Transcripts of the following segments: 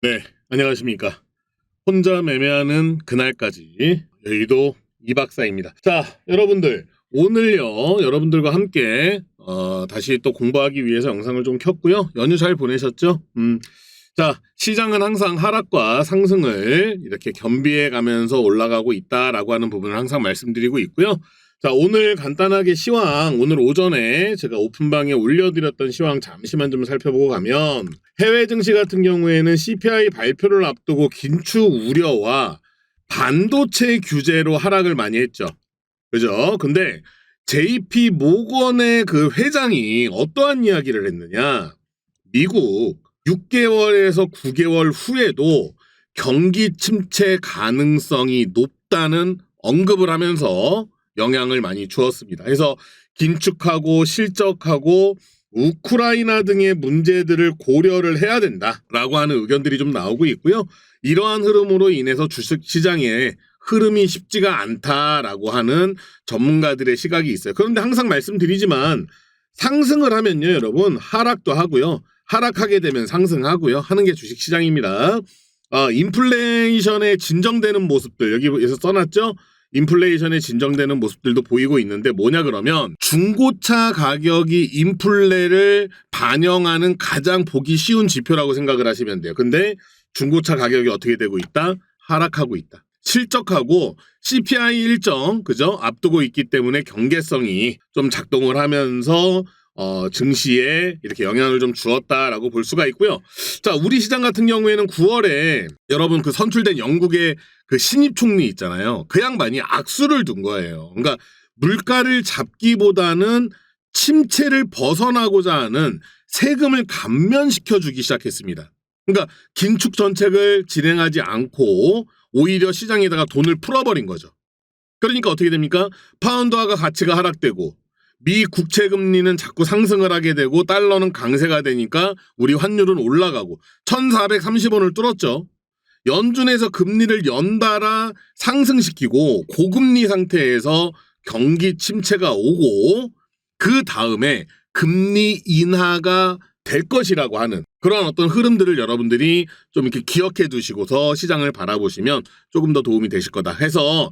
네, 안녕하십니까. 혼자 매매하는 그날까지 여의도 이 박사입니다. 자, 여러분들 오늘요 여러분들과 함께 어, 다시 또 공부하기 위해서 영상을 좀 켰고요. 연휴 잘 보내셨죠? 음, 자, 시장은 항상 하락과 상승을 이렇게 겸비해 가면서 올라가고 있다라고 하는 부분을 항상 말씀드리고 있고요. 자, 오늘 간단하게 시황, 오늘 오전에 제가 오픈방에 올려드렸던 시황 잠시만 좀 살펴보고 가면 해외 증시 같은 경우에는 CPI 발표를 앞두고 긴축 우려와 반도체 규제로 하락을 많이 했죠. 그죠? 근데 JP 모건의 그 회장이 어떠한 이야기를 했느냐? 미국 6개월에서 9개월 후에도 경기 침체 가능성이 높다는 언급을 하면서 영향을 많이 주었습니다. 그래서 긴축하고 실적하고 우크라이나 등의 문제들을 고려를 해야 된다라고 하는 의견들이 좀 나오고 있고요. 이러한 흐름으로 인해서 주식 시장에 흐름이 쉽지가 않다라고 하는 전문가들의 시각이 있어요. 그런데 항상 말씀드리지만 상승을 하면요, 여러분 하락도 하고요. 하락하게 되면 상승하고요. 하는 게 주식 시장입니다. 어, 인플레이션에 진정되는 모습들 여기에서 써놨죠? 인플레이션에 진정되는 모습들도 보이고 있는데 뭐냐 그러면 중고차 가격이 인플레를 반영하는 가장 보기 쉬운 지표라고 생각을 하시면 돼요. 근데 중고차 가격이 어떻게 되고 있다? 하락하고 있다. 실적하고 CPI 일정 그죠 앞두고 있기 때문에 경계성이 좀 작동을 하면서 어, 증시에 이렇게 영향을 좀 주었다라고 볼 수가 있고요. 자, 우리 시장 같은 경우에는 9월에 여러분 그 선출된 영국의 그 신입 총리 있잖아요. 그 양반이 악수를 둔 거예요. 그러니까 물가를 잡기보다는 침체를 벗어나고자 하는 세금을 감면시켜 주기 시작했습니다. 그러니까 긴축 정책을 진행하지 않고 오히려 시장에다가 돈을 풀어버린 거죠. 그러니까 어떻게 됩니까? 파운드화가 가치가 하락되고 미 국채 금리는 자꾸 상승을 하게 되고 달러는 강세가 되니까 우리 환율은 올라가고 1430원을 뚫었죠. 연준에서 금리를 연달아 상승시키고 고금리 상태에서 경기 침체가 오고 그 다음에 금리 인하가 될 것이라고 하는 그런 어떤 흐름들을 여러분들이 좀 이렇게 기억해 두시고서 시장을 바라보시면 조금 더 도움이 되실 거다 해서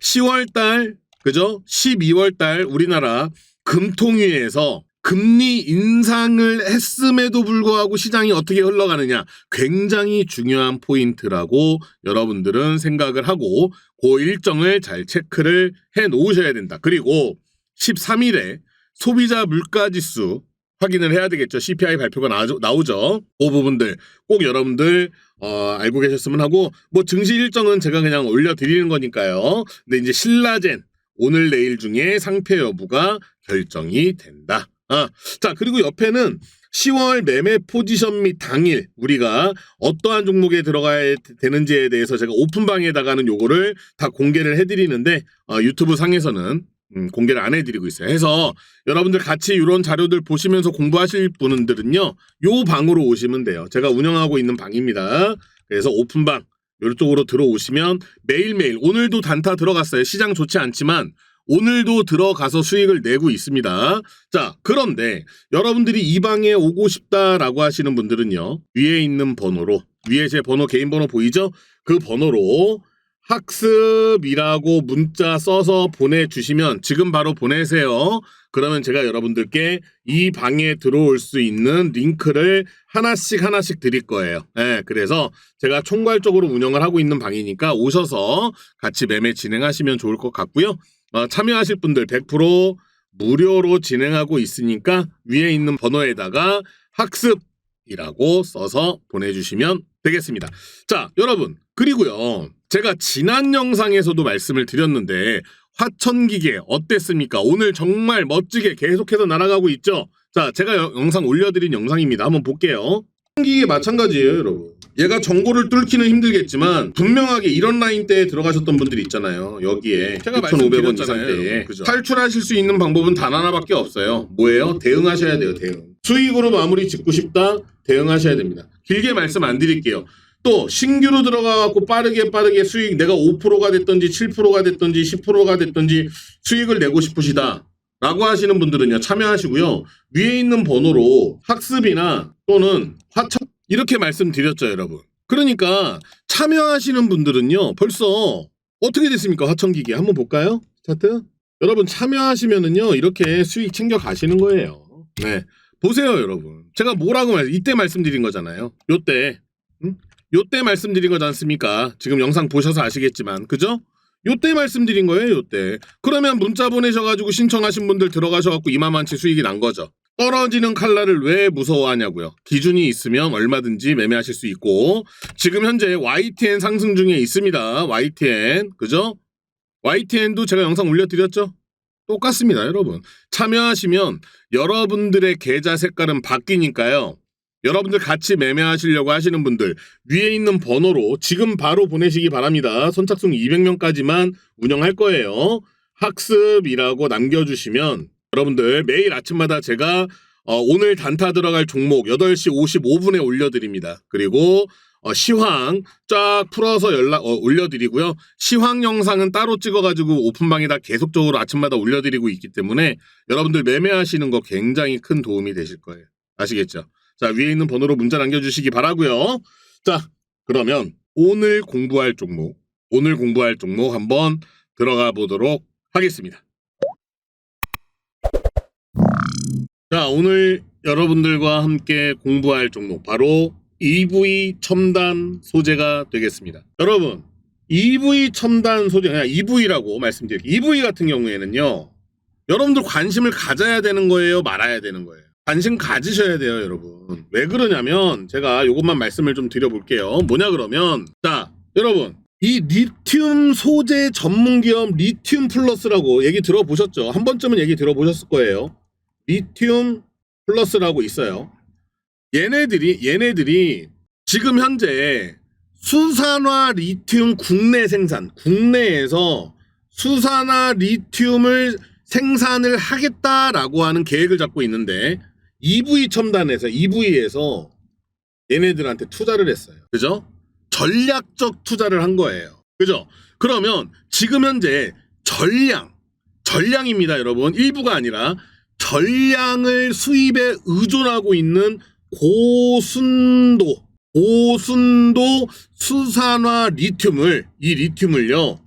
10월 달 그죠? 12월 달 우리나라 금통위에서 금리 인상을 했음에도 불구하고 시장이 어떻게 흘러가느냐 굉장히 중요한 포인트라고 여러분들은 생각을 하고 그 일정을 잘 체크를 해 놓으셔야 된다. 그리고 13일에 소비자 물가지수 확인을 해야 되겠죠. CPI 발표가 나오죠. 나오죠. 그 부분들 꼭 여러분들 어, 알고 계셨으면 하고 뭐 증시 일정은 제가 그냥 올려드리는 거니까요. 근데 이제 신라젠 오늘 내일 중에 상패 여부가 결정이 된다. 아, 자 그리고 옆에는 10월 매매 포지션 및 당일 우리가 어떠한 종목에 들어가야 되는지에 대해서 제가 오픈방에다가는 요거를 다 공개를 해드리는데 어, 유튜브 상에서는 음, 공개를 안 해드리고 있어요. 해서 여러분들 같이 이런 자료들 보시면서 공부하실 분들은요, 요 방으로 오시면 돼요. 제가 운영하고 있는 방입니다. 그래서 오픈방 이쪽으로 들어오시면 매일매일 오늘도 단타 들어갔어요. 시장 좋지 않지만 오늘도 들어가서 수익을 내고 있습니다. 자, 그런데 여러분들이 이 방에 오고 싶다라고 하시는 분들은요, 위에 있는 번호로, 위에 제 번호, 개인 번호 보이죠? 그 번호로 학습이라고 문자 써서 보내주시면 지금 바로 보내세요. 그러면 제가 여러분들께 이 방에 들어올 수 있는 링크를 하나씩 하나씩 드릴 거예요. 네, 그래서 제가 총괄적으로 운영을 하고 있는 방이니까 오셔서 같이 매매 진행하시면 좋을 것 같고요. 어, 참여하실 분들 100% 무료로 진행하고 있으니까 위에 있는 번호에다가 학습이라고 써서 보내주시면 되겠습니다. 자, 여러분. 그리고요. 제가 지난 영상에서도 말씀을 드렸는데 화천기계 어땠습니까? 오늘 정말 멋지게 계속해서 날아가고 있죠? 자, 제가 여- 영상 올려드린 영상입니다. 한번 볼게요. 화천기계 마찬가지예요, 여러분. 얘가 정보를 뚫기는 힘들겠지만 분명하게 이런 라인대에 들어가셨던 분들이 있잖아요. 여기에 제가 6,500원 말씀드렸잖아요, 이상대에 여러분. 그죠? 탈출하실 수 있는 방법은 단 하나밖에 없어요. 뭐예요? 대응하셔야 돼요, 대응. 수익으로 마무리 짓고 싶다? 대응하셔야 됩니다. 길게 말씀 안 드릴게요. 또 신규로 들어가갖고 빠르게 빠르게 수익 내가 5%가 됐든지 7%가 됐든지 10%가 됐든지 수익을 내고 싶으시다. 라고 하시는 분들은요 참여하시고요. 위에 있는 번호로 학습이나 또는 화천 이렇게 말씀드렸죠 여러분. 그러니까 참여하시는 분들은요 벌써 어떻게 됐습니까? 화천기기 한번 볼까요? 차트? 여러분 참여하시면은요 이렇게 수익 챙겨 가시는 거예요. 네. 보세요 여러분. 제가 뭐라고 말 이때 말씀드린 거잖아요. 요때. 응? 요때 말씀드린 거지 않습니까 지금 영상 보셔서 아시겠지만 그죠 요때 말씀드린 거예요 요때 그러면 문자 보내셔가지고 신청하신 분들 들어가셔갖고 이만만치 수익이 난 거죠 떨어지는 칼날을 왜 무서워하냐고요. 기준이 있으면 얼마든지 매매하실 수 있고 지금 현재 YTN 상승 중에 있습니다. YTN 그죠? YTN도 제가 영상 올려드렸죠? 똑같습니다, 여러분. 참여하시면 여러분들의 계좌 색깔은 바뀌니까요. 여러분들 같이 매매하시려고 하시는 분들 위에 있는 번호로 지금 바로 보내시기 바랍니다. 선착순 200명까지만 운영할 거예요. 학습이라고 남겨주시면 여러분들 매일 아침마다 제가 어, 오늘 단타 들어갈 종목 8시 55분에 올려드립니다. 그리고 어, 시황 쫙 풀어서 연락 어, 올려드리고요. 시황 영상은 따로 찍어가지고 오픈방에다 계속적으로 아침마다 올려드리고 있기 때문에 여러분들 매매하시는 거 굉장히 큰 도움이 되실 거예요. 아시겠죠? 자 위에 있는 번호로 문자 남겨주시기 바라고요. 자 그러면 오늘 공부할 종목 오늘 공부할 종목 한번 들어가 보도록 하겠습니다. 자, 오늘 여러분들과 함께 공부할 종목 바로 EV 첨단 소재가 되겠습니다. 여러분, EV 첨단 소재 그냥 EV라고 말씀드릴게요. EV 같은 경우에는요. 여러분들 관심을 가져야 되는 거예요, 말아야 되는 거예요. 관심 가지셔야 돼요, 여러분. 왜 그러냐면 제가 이것만 말씀을 좀 드려볼게요. 뭐냐 그러면 자, 여러분. 이 리튬 소재 전문 기업 리튬 플러스라고 얘기 들어보셨죠? 한 번쯤은 얘기 들어보셨을 거예요. 리튬 플러스라고 있어요. 얘네들이 얘네들이 지금 현재 수산화 리튬 국내 생산, 국내에서 수산화 리튬을 생산을 하겠다라고 하는 계획을 잡고 있는데 EV 첨단에서 EV에서 얘네들한테 투자를 했어요. 그죠? 전략적 투자를 한 거예요. 그죠? 그러면 지금 현재 전량, 전량입니다, 여러분. 일부가 아니라 전량을 수입에 의존하고 있는 고순도, 고순도 수산화 리튬을, 이 리튬을요,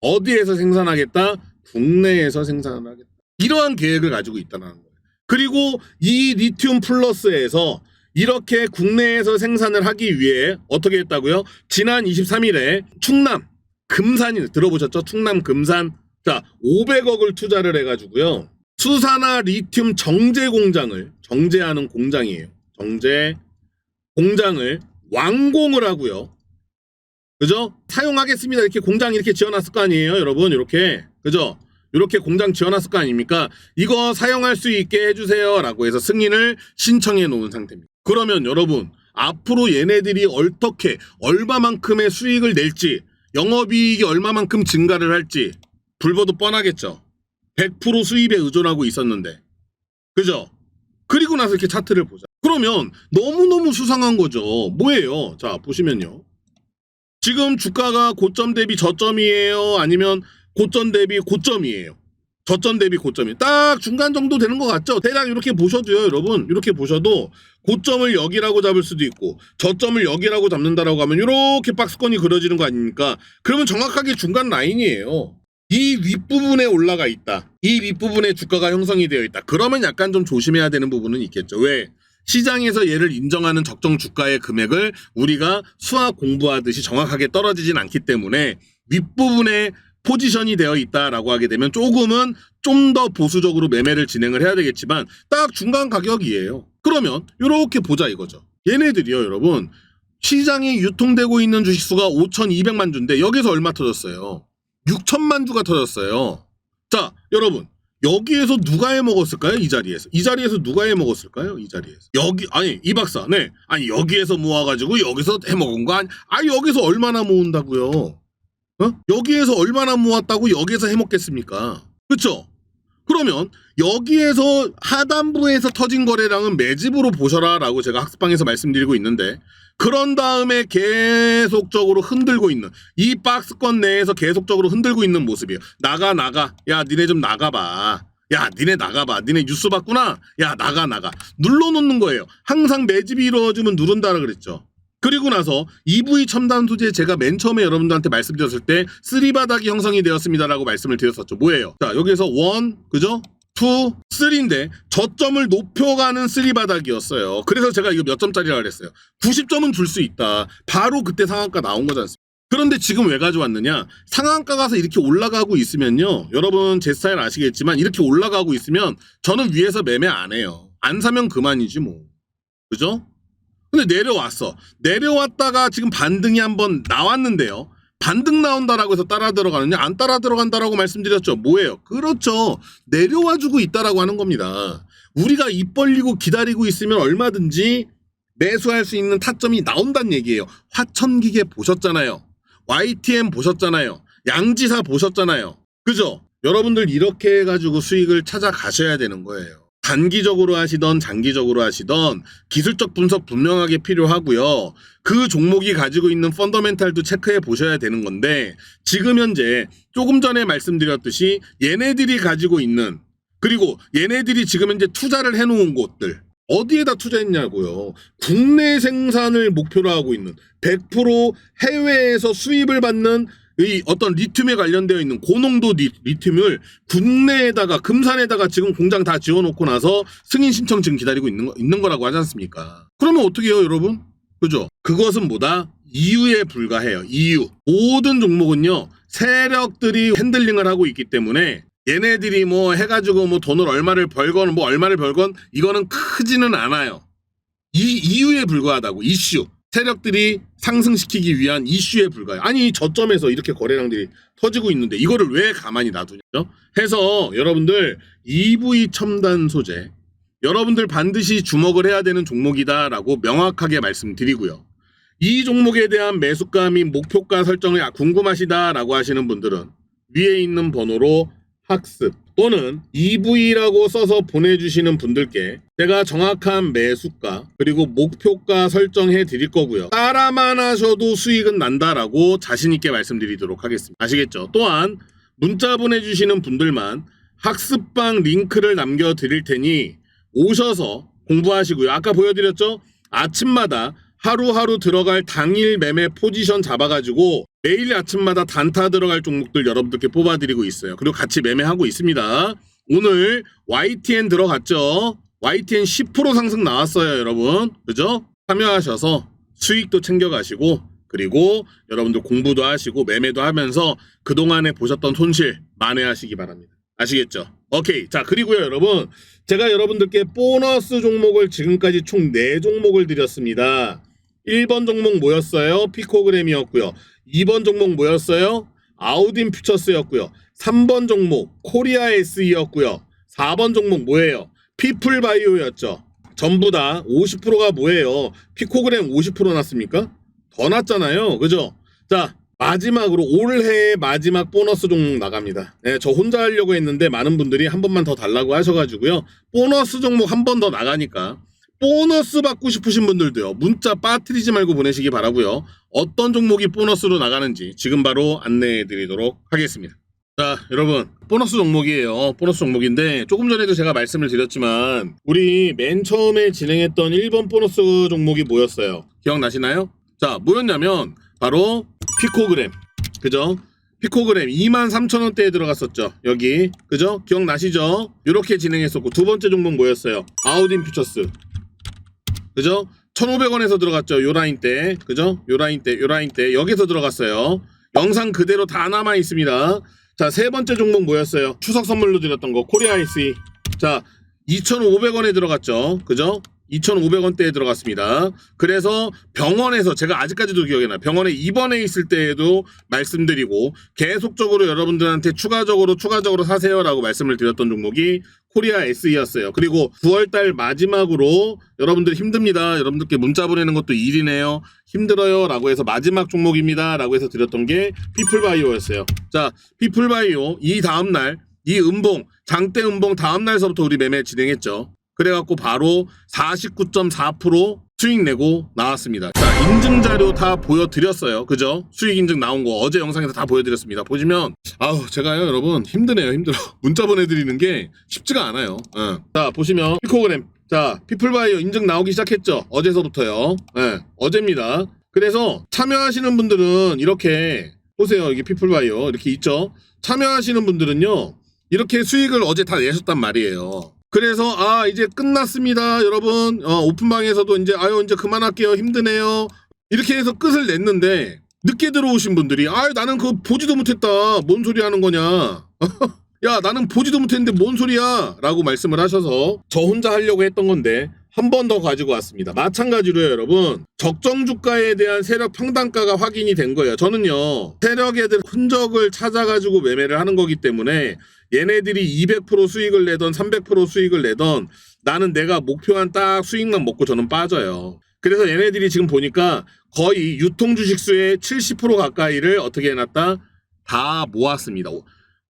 어디에서 생산하겠다? 국내에서 생산하겠다. 이러한 계획을 가지고 있다는. 그리고 이 리튬 플러스에서 이렇게 국내에서 생산을 하기 위해 어떻게 했다고요? 지난 23일에 충남 금산이 들어보셨죠? 충남 금산 자 500억을 투자를 해가지고요 수산화 리튬 정제 공장을 정제하는 공장이에요. 정제 공장을 완공을 하고요. 그죠? 사용하겠습니다. 이렇게 공장 이렇게 지어놨을 거 아니에요, 여러분? 이렇게 그죠? 이렇게 공장 지어놨을 거 아닙니까? 이거 사용할 수 있게 해주세요라고 해서 승인을 신청해 놓은 상태입니다. 그러면 여러분 앞으로 얘네들이 어떻게 얼마만큼의 수익을 낼지 영업이익이 얼마만큼 증가를 할지 불보도 뻔하겠죠. 100% 수입에 의존하고 있었는데 그죠? 그리고 나서 이렇게 차트를 보자. 그러면 너무너무 수상한 거죠. 뭐예요? 자 보시면요. 지금 주가가 고점 대비 저점이에요? 아니면 고점 대비 고점이에요? 저점 대비 고점이 딱 중간 정도 되는 것 같죠? 대략 이렇게 보셔도요, 여러분. 이렇게 보셔도 고점을 여기라고 잡을 수도 있고 저점을 여기라고 잡는다라고 하면 이렇게 박스권이 그려지는 거 아닙니까? 그러면 정확하게 중간 라인이에요. 이 윗부분에 올라가 있다. 이 윗부분에 주가가 형성이 되어 있다. 그러면 약간 좀 조심해야 되는 부분은 있겠죠. 왜? 시장에서 얘를 인정하는 적정 주가의 금액을 우리가 수학 공부하듯이 정확하게 떨어지진 않기 때문에 윗부분에 포지션이 되어 있다라고 하게 되면 조금은 좀 더 보수적으로 매매를 진행을 해야 되겠지만 딱 중간 가격이에요. 그러면 이렇게 보자 이거죠. 얘네들이요, 여러분. 시장에 유통되고 있는 주식 수가 5,200만 주인데 여기서 얼마 터졌어요? 6천만 주가 터졌어요. 자, 여러분. 여기에서 누가 해 먹었을까요? 이 자리에서. 이 자리에서 누가 해 먹었을까요? 이 자리에서. 여기 아니, 이 박사. 네. 아니, 여기에서 모아 가지고 여기서 해 먹은 거 아니. 아, 여기서 얼마나 모은다고요? 어? 여기에서 얼마나 모았다고 여기에서 해 먹겠습니까? 그렇죠? 그러면 여기에서 하단부에서 터진 거래량은 매집으로 보셔라 라고 제가 학습방에서 말씀드리고 있는데 그런 다음에 계속적으로 흔들고 있는 이 박스권 내에서 계속적으로 흔들고 있는 모습이에요. 나가 나가. 야 니네 좀 나가봐. 야 니네 나가봐. 니네 뉴스 봤구나. 야 나가 나가. 눌러놓는 거예요. 항상 매집이 이루어지면 누른다라 그랬죠. 그리고 나서 EV 첨단 소재 제가 맨 처음에 여러분들한테 말씀드렸을 때 쓰리바닥이 형성이 되었습니다라고 말씀을 드렸었죠. 뭐예요? 자 여기서 원 그죠? 투, 쓰리인데 저점을 높여가는 쓰리바닥이었어요. 그래서 제가 이거 몇 점짜리라 그랬어요. 90점은 줄 수 있다. 바로 그때 상한가 나온 거지 않습니까? 그런데 지금 왜 가져왔느냐? 상한가 가서 이렇게 올라가고 있으면요. 여러분 제 스타일 아시겠지만 이렇게 올라가고 있으면 저는 위에서 매매 안 해요. 안 사면 그만이지 뭐. 그죠? 근데 내려왔어. 내려왔다가 지금 반등이 한번 나왔는데요. 반등 나온다라고 해서 따라 들어가느냐? 안 따라 들어간다라고 말씀드렸죠. 뭐예요? 그렇죠. 내려와 주고 있다라고 하는 겁니다. 우리가 입 벌리고 기다리고 있으면 얼마든지 매수할 수 있는 타점이 나온다는 얘기예요. 화천기계 보셨잖아요. YTM 보셨잖아요. 양지사 보셨잖아요. 그죠? 여러분들 이렇게 해가지고 수익을 찾아가셔야 되는 거예요. 단기적으로 하시던 장기적으로 하시던 기술적 분석 분명하게 필요하고요. 그 종목이 가지고 있는 펀더멘탈도 체크해 보셔야 되는 건데 지금 현재 조금 전에 말씀드렸듯이 얘네들이 가지고 있는 그리고 얘네들이 지금 현재 투자를 해놓은 곳들 어디에다 투자했냐고요. 국내 생산을 목표로 하고 있는 100% 해외에서 수입을 받는 이 어떤 리튬에 관련되어 있는 고농도 리, 리튬을 국내에다가 금산에다가 지금 공장 다 지어놓고 나서 승인 신청 지금 기다리고 있는 거, 있는 거라고 하지 않습니까? 그러면 어떻게 해요, 여러분? 그죠? 그것은 뭐다? 이유에 불과해요. 이유. 모든 종목은요, 세력들이 핸들링을 하고 있기 때문에 얘네들이 뭐 해가지고 뭐 돈을 얼마를 벌건 뭐 얼마를 벌건 이거는 크지는 않아요. 이 이유에 불과하다고 이슈. 세력들이 상승시키기 위한 이슈에 불과해요. 아니 저점에서 이렇게 거래량들이 터지고 있는데 이거를 왜 가만히 놔두죠? 해서 여러분들 EV 첨단 소재 여러분들 반드시 주목을 해야 되는 종목이다라고 명확하게 말씀드리고요. 이 종목에 대한 매수가 및 목표가 설정이 궁금하시다라고 하시는 분들은 위에 있는 번호로 학습 또는 EV라고 써서 보내주시는 분들께 제가 정확한 매수가 그리고 목표가 설정해 드릴 거고요. 따라만 하셔도 수익은 난다라고 자신있게 말씀드리도록 하겠습니다. 아시겠죠? 또한 문자 보내주시는 분들만 학습방 링크를 남겨드릴 테니 오셔서 공부하시고요. 아까 보여드렸죠? 아침마다 하루하루 들어갈 당일 매매 포지션 잡아가지고 매일 아침마다 단타 들어갈 종목들 여러분들께 뽑아드리고 있어요. 그리고 같이 매매하고 있습니다. 오늘 YTN 들어갔죠? YTN 10% 상승 나왔어요, 여러분. 그죠? 참여하셔서 수익도 챙겨가시고 그리고 여러분들 공부도 하시고 매매도 하면서 그동안에 보셨던 손실 만회하시기 바랍니다. 아시겠죠? 오케이. 자, 그리고요, 여러분. 제가 여러분들께 보너스 종목을 지금까지 총 4종목을 드렸습니다. 1번 종목 뭐였어요? 피코그램이었고요. 2번 종목 뭐였어요? 아우딘 퓨처스였고요. 3번 종목 코리아 SE였고요. 4번 종목 뭐예요? 피플바이오였죠. 전부 다 50%가 뭐예요? 피코그램 50% 났습니까? 더 났잖아요. 그죠? 자, 마지막으로 올해의 마지막 보너스 종목 나갑니다. 네, 저 혼자 하려고 했는데 많은 분들이 한 번만 더 달라고 하셔가지고요. 보너스 종목 한 번 더 나가니까 보너스 받고 싶으신 분들도요. 문자 빠뜨리지 말고 보내시기 바라고요. 어떤 종목이 보너스로 나가는지 지금 바로 안내해 드리도록 하겠습니다. 자, 여러분. 보너스 종목이에요. 보너스 종목인데 조금 전에도 제가 말씀을 드렸지만 우리 맨 처음에 진행했던 1번 보너스 종목이 뭐였어요? 기억나시나요? 자, 뭐였냐면 바로 피코그램. 그죠? 피코그램 23,000원대에 들어갔었죠. 여기. 그죠? 기억나시죠? 이렇게 진행했었고 두 번째 종목 뭐였어요? 아우딘 퓨처스. 그죠? 1,500원에서 들어갔죠. 요 라인 때. 그죠? 요 라인 때, 요 라인 때. 여기서 들어갔어요. 영상 그대로 다 남아 있습니다. 자, 세 번째 종목 뭐였어요? 추석 선물로 드렸던 거. 코리아 IC. 자, 2,500원에 들어갔죠. 그죠? 2,500원대에 들어갔습니다. 그래서 병원에서 제가 아직까지도 기억이 나요. 병원에 입원해 있을 때에도 말씀드리고 계속적으로 여러분들한테 추가적으로 추가적으로 사세요라고 말씀을 드렸던 종목이 코리아 SE였어요. 그리고 9월달 마지막으로 여러분들 힘듭니다. 여러분들께 문자 보내는 것도 일이네요. 힘들어요 라고 해서 마지막 종목입니다 라고 해서 드렸던 게 피플바이오였어요. 자, 피플바이오 이 다음 날 이 음봉 장대 음봉 다음 날서부터 우리 매매 진행했죠. 그래갖고 바로 49.4% 수익 내고 나왔습니다. 자, 인증 자료 다 보여드렸어요. 그죠? 수익 인증 나온 거 어제 영상에서 다 보여드렸습니다. 보시면, 아우, 제가요, 여러분, 힘드네요, 힘들어. 문자 보내드리는 게 쉽지가 않아요. 어. 자, 보시면, 피코그램. 자, 피플바이어 인증 나오기 시작했죠. 어제서부터요. 예, 어제입니다. 그래서 참여하시는 분들은 이렇게 보세요. 이게 피플바이어 이렇게 있죠. 참여하시는 분들은요. 이렇게 수익을 어제 다 내셨단 말이에요. 그래서 아 이제 끝났습니다, 여러분. 어, 오픈방에서도 이제 아유 이제 그만할게요. 힘드네요. 이렇게 해서 끝을 냈는데 늦게 들어오신 분들이 아 나는 그거 보지도 못했다. 뭔 소리 하는 거냐. 야 나는 보지도 못했는데 뭔 소리야 라고 말씀을 하셔서 저 혼자 하려고 했던 건데 한 번 더 가지고 왔습니다 마찬가지로요 여러분 적정 주가에 대한 세력 평단가가 확인이 된 거예요 저는요 세력 애들 흔적을 찾아가지고 매매를 하는 거기 때문에 얘네들이 200% 수익을 내던 300% 수익을 내던 나는 내가 목표한 딱 수익만 먹고 저는 빠져요 그래서 얘네들이 지금 보니까 거의 유통 주식수의 70% 가까이를 어떻게 해놨다 다 모았습니다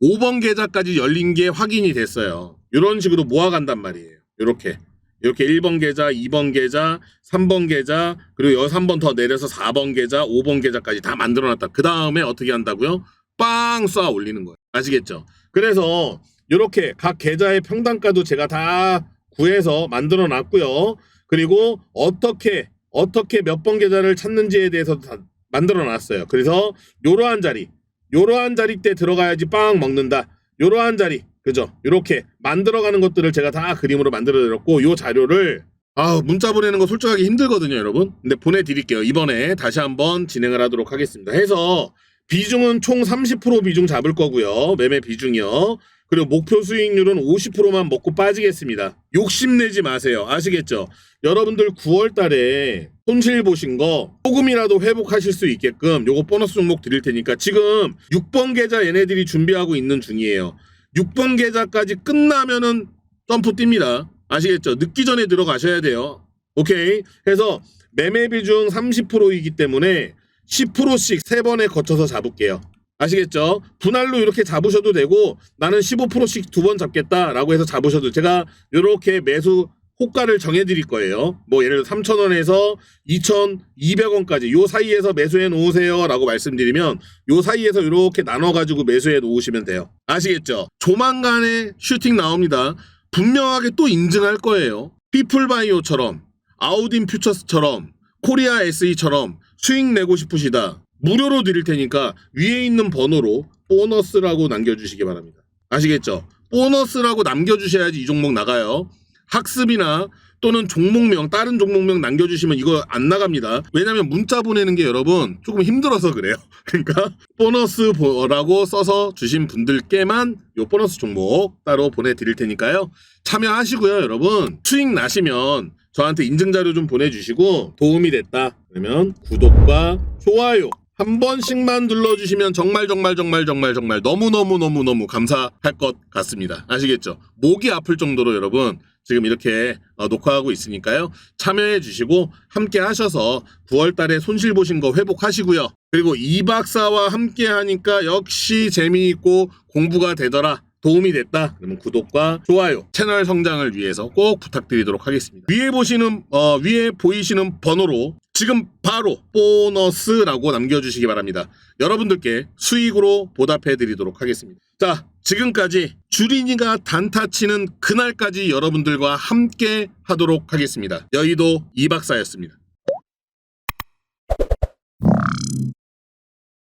5번 계좌까지 열린 게 확인이 됐어요. 이런 식으로 모아간단 말이에요. 이렇게. 이렇게 1번 계좌, 2번 계좌, 3번 계좌, 그리고 여기서 한번더 내려서 4번 계좌, 5번 계좌까지 다 만들어 놨다. 그 다음에 어떻게 한다고요? 빵 쏴 올리는 거예요. 아시겠죠? 그래서 이렇게 각 계좌의 평단가도 제가 다 구해서 만들어 놨고요. 그리고 어떻게 어떻게 몇 번 계좌를 찾는지에 대해서 다 만들어 놨어요. 그래서 요러한 자리 요러한 자리 때 들어가야지 빵 먹는다. 요러한 자리, 그죠? 요렇게 만들어가는 것들을 제가 다 그림으로 만들어드렸고 요 자료를 아 문자 보내는 거 솔직하게 힘들거든요, 여러분. 근데 보내드릴게요. 이번에 다시 한번 진행을 하도록 하겠습니다. 해서 비중은 총 30% 비중 잡을 거고요. 매매 비중이요. 그리고 목표 수익률은 50%만 먹고 빠지겠습니다. 욕심내지 마세요. 아시겠죠? 여러분들 9월 달에 손실 보신 거 조금이라도 회복하실 수 있게끔 요거 보너스 종목 드릴 테니까 지금 6번 계좌 얘네들이 준비하고 있는 중이에요. 6번 계좌까지 끝나면은 점프 뜁니다. 아시겠죠? 늦기 전에 들어가셔야 돼요. 오케이. 해서 매매 비중 30%이기 때문에 10%씩 세 번에 거쳐서 잡을게요. 아시겠죠? 분할로 이렇게 잡으셔도 되고 나는 15%씩 두 번 잡겠다라고 해서 잡으셔도 제가 이렇게 매수 호가를 정해 드릴 거예요. 뭐 예를 들어 3,000원에서 2,200원까지 요 사이에서 매수해 놓으세요라고 말씀드리면 요 사이에서 이렇게 나눠 가지고 매수해 놓으시면 돼요. 아시겠죠? 조만간에 슈팅 나옵니다. 분명하게 또 인증할 거예요. 피플바이오처럼 아우딘 퓨처스처럼 코리아 SE처럼 수익 내고 싶으시다. 무료로 드릴 테니까 위에 있는 번호로 보너스라고 남겨주시기 바랍니다. 아시겠죠? 보너스라고 남겨주셔야지 이 종목 나가요. 학습이나 또는 종목명 다른 종목명 남겨주시면 이거 안 나갑니다. 왜냐면 문자 보내는 게 여러분 조금 힘들어서 그래요. 그러니까 보너스라고 써서 주신 분들께만 요 보너스 종목 따로 보내드릴 테니까요. 참여하시고요, 여러분. 수익 나시면 저한테 인증 자료 좀 보내주시고 도움이 됐다. 그러면 구독과 좋아요 한 번씩만 눌러주시면 정말 정말 정말 정말 정말 너무 너무 너무 너무 감사할 것 같습니다. 아시겠죠? 목이 아플 정도로 여러분 지금 이렇게 어, 녹화하고 있으니까요. 참여해 주시고 함께 하셔서 9월 달에 손실 보신 거 회복하시고요. 그리고 이 박사와 함께 하니까 역시 재미있고 공부가 되더라. 도움이 됐다. 그러면 구독과 좋아요, 채널 성장을 위해서 꼭 부탁드리도록 하겠습니다. 위에 보시는 어, 위에 보이시는 번호로 지금 바로 보너스라고 남겨주시기 바랍니다. 여러분들께 수익으로 보답해 드리도록 하겠습니다. 자, 지금까지 주린이가 단타 치는 그날까지 여러분들과 함께 하도록 하겠습니다. 여의도 이박사였습니다.